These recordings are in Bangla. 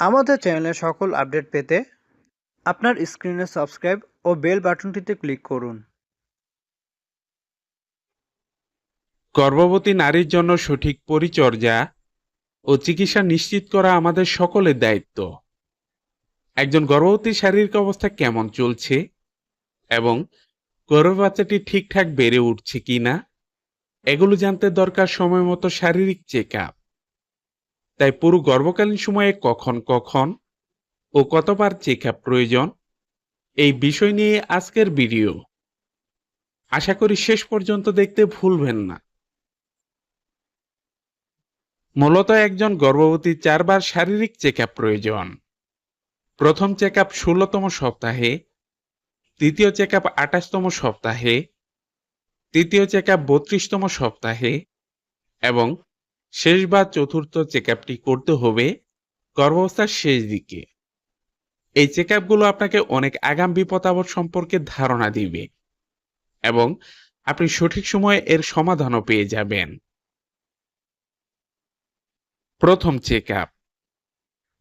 আমাদের চ্যানেলের সকল আপডেট পেতে আপনার স্ক্রিনে সাবস্ক্রাইব ও বেল বাটনটিতে ক্লিক করুন। গর্ভবতী নারীর জন্য সঠিক পরিচর্যা ও চিকিৎসা নিশ্চিত করা আমাদের সকলের দায়িত্ব। একজন গর্ভবতী শারীরিক অবস্থা কেমন চলছে এবং গর্ভ বাচ্চাটি ঠিকঠাক বেড়ে উঠছে কিনা, এগুলো জানতে দরকার সময় মতো শারীরিক চেক আপ তাই পুরো গর্ভকালীন সময়ে কখন কখন ও কতবার চেক প্রয়োজন? এই বিষয় নিয়ে আজকের ভিডিও। আশা করি শেষ পর্যন্ত দেখতে ভুলবেন না। মূলত একজন গর্ভবতী চারবার শারীরিক চেক প্রয়োজন। প্রথম চেক আপ ষোলোতম সপ্তাহে, দ্বিতীয় চেক আপ আঠাশতম সপ্তাহে, তৃতীয় চেক আপ বত্রিশতম সপ্তাহে এবং শেষ বা চতুর্থ চেক আপটি করতে হবে। গর্ভাবস্থার শেষ দিকে। এই চেক আপনাকে অনেক আগাম বিপদ আপদ সম্পর্কে ধারণা দিবে এবং আপনি সঠিক সময়ে এর সমাধানও পেয়ে যাবেন। প্রথম চেক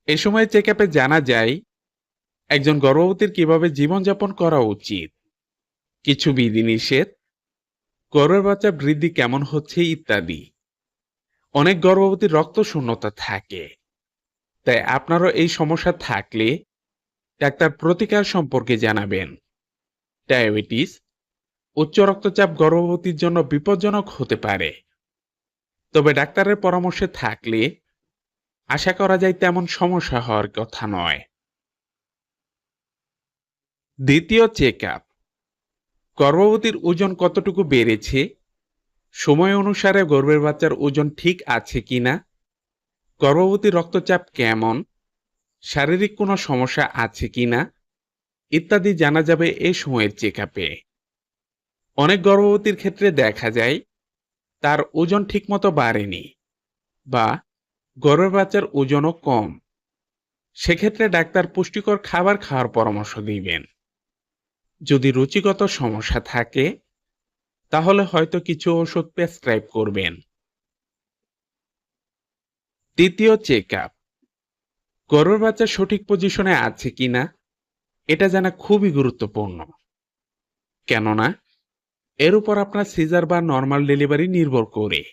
এ সময় চেক জানা যায়, একজন গর্ভবতীর কীভাবে জীবনযাপন করা উচিত, কিছু বিধিনিষেধ গর্ভের বাচ্চা বৃদ্ধি কেমন হচ্ছে ইত্যাদি। অনেক গর্ভবতীর রক্ত শূন্যতা থাকে। তাই আপনারও এই সমস্যা থাকলে ডাক্তার প্রতিকার সম্পর্কে জানাবেন। ডায়াবেটিস উচ্চ রক্তচাপ গর্ভবতীর জন্য বিপজ্জনক হতে পারে। তবে ডাক্তারের পরামর্শে থাকলে আশা করা যায় তেমন সমস্যা হওয়ার কথা নয়। দ্বিতীয় চেক আপ গর্ভবতীর ওজন কতটুকু বেড়েছে? সময় অনুসারে গর্ভের বাচ্চার ওজন ঠিক আছে কিনা? গর্ভবতী রক্তচাপ কেমন? শারীরিক কোনো সমস্যা আছে কিনা? ইত্যাদি জানা যাবে এ সময়ের চেক অনেক গর্ভবতীর ক্ষেত্রে দেখা যায়, তার ওজন ঠিকমতো বাড়েনি বা গর্ভের বাচ্চার ওজনও কম। সেক্ষেত্রে ডাক্তার পুষ্টিকর খাবার খাওয়ার পরামর্শ দিবেন। যদি রুচিগত সমস্যা থাকে তাহলে হয়তো কিছু ওষুধ প্রেসক্রাইব করবেন। তৃতীয় চেক আপ গর্ভের বাচ্চা সঠিক পজিশনে আছে কিনা, এটা জানা খুবই গুরুত্বপূর্ণ। কেননা, এর উপর আপনার সিজার বা নর্মাল ডেলিভারি নির্ভর করে।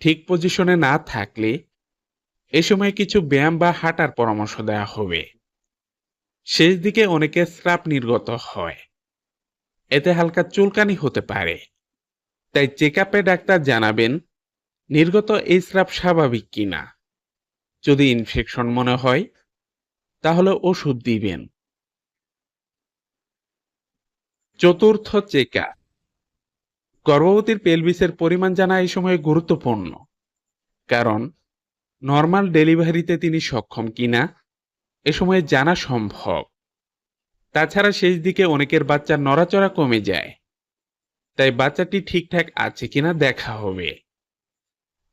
ঠিক পজিশনে না থাকলে, এ সময় কিছু ব্যায়াম বা হাঁটার পরামর্শ দেওয়া হবে। শেষ দিকে অনেকে স্রাব নির্গত হয়। এতে হালকা চুলকানি হতে পারে। তাই চেক আপে ডাক্তার জানাবেন, নির্গত এই স্রাব স্বাভাবিক কিনা। যদি ইনফেকশন মনে হয়, তাহলে ওষুধ দিবেন। চতুর্থ চেক গর্ভবতীর পেলভিসের পরিমাণ জানা এই সময়ে গুরুত্বপূর্ণ, কারণ নর্মাল ডেলিভারিতে তিনি সক্ষম কিনা, এ সময়ে জানা সম্ভব। তাছাড়া শেষ দিকে অনেকের বাচ্চার নড়াচড়া কমে যায়। তাই বাচ্চাটি ঠিকঠাক আছে কিনা দেখা হবে।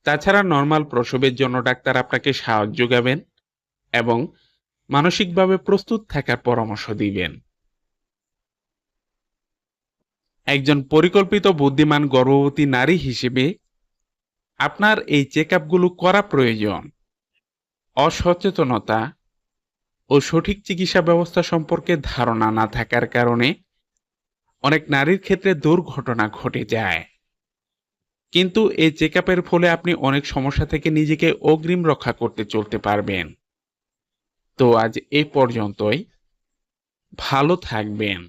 তাছাড়া নর্মাল প্রসবের জন্য ডাক্তার আপনাকে সাহায্য যোগাবেন এবং মানসিকভাবে প্রস্তুত থাকার পরামর্শ দিবেন। একজন পরিকল্পিত বুদ্ধিমান গর্ভবতী নারী হিসেবে আপনার এই চেক আপগুলো করা প্রয়োজন। অসচেতনতা ও সঠিক চিকিৎসা ব্যবস্থা সম্পর্কে ধারণা না থাকার কারণে অনেক নারীর ক্ষেত্রে দুর্ঘটনা ঘটে যায়। কিন্তু এই চেক ফলে আপনি অনেক সমস্যা থেকে নিজেকে অগ্রিম রক্ষা করতে চলতে পারবেন। তো আজ এ পর্যন্তই। ভালো থাকবেন।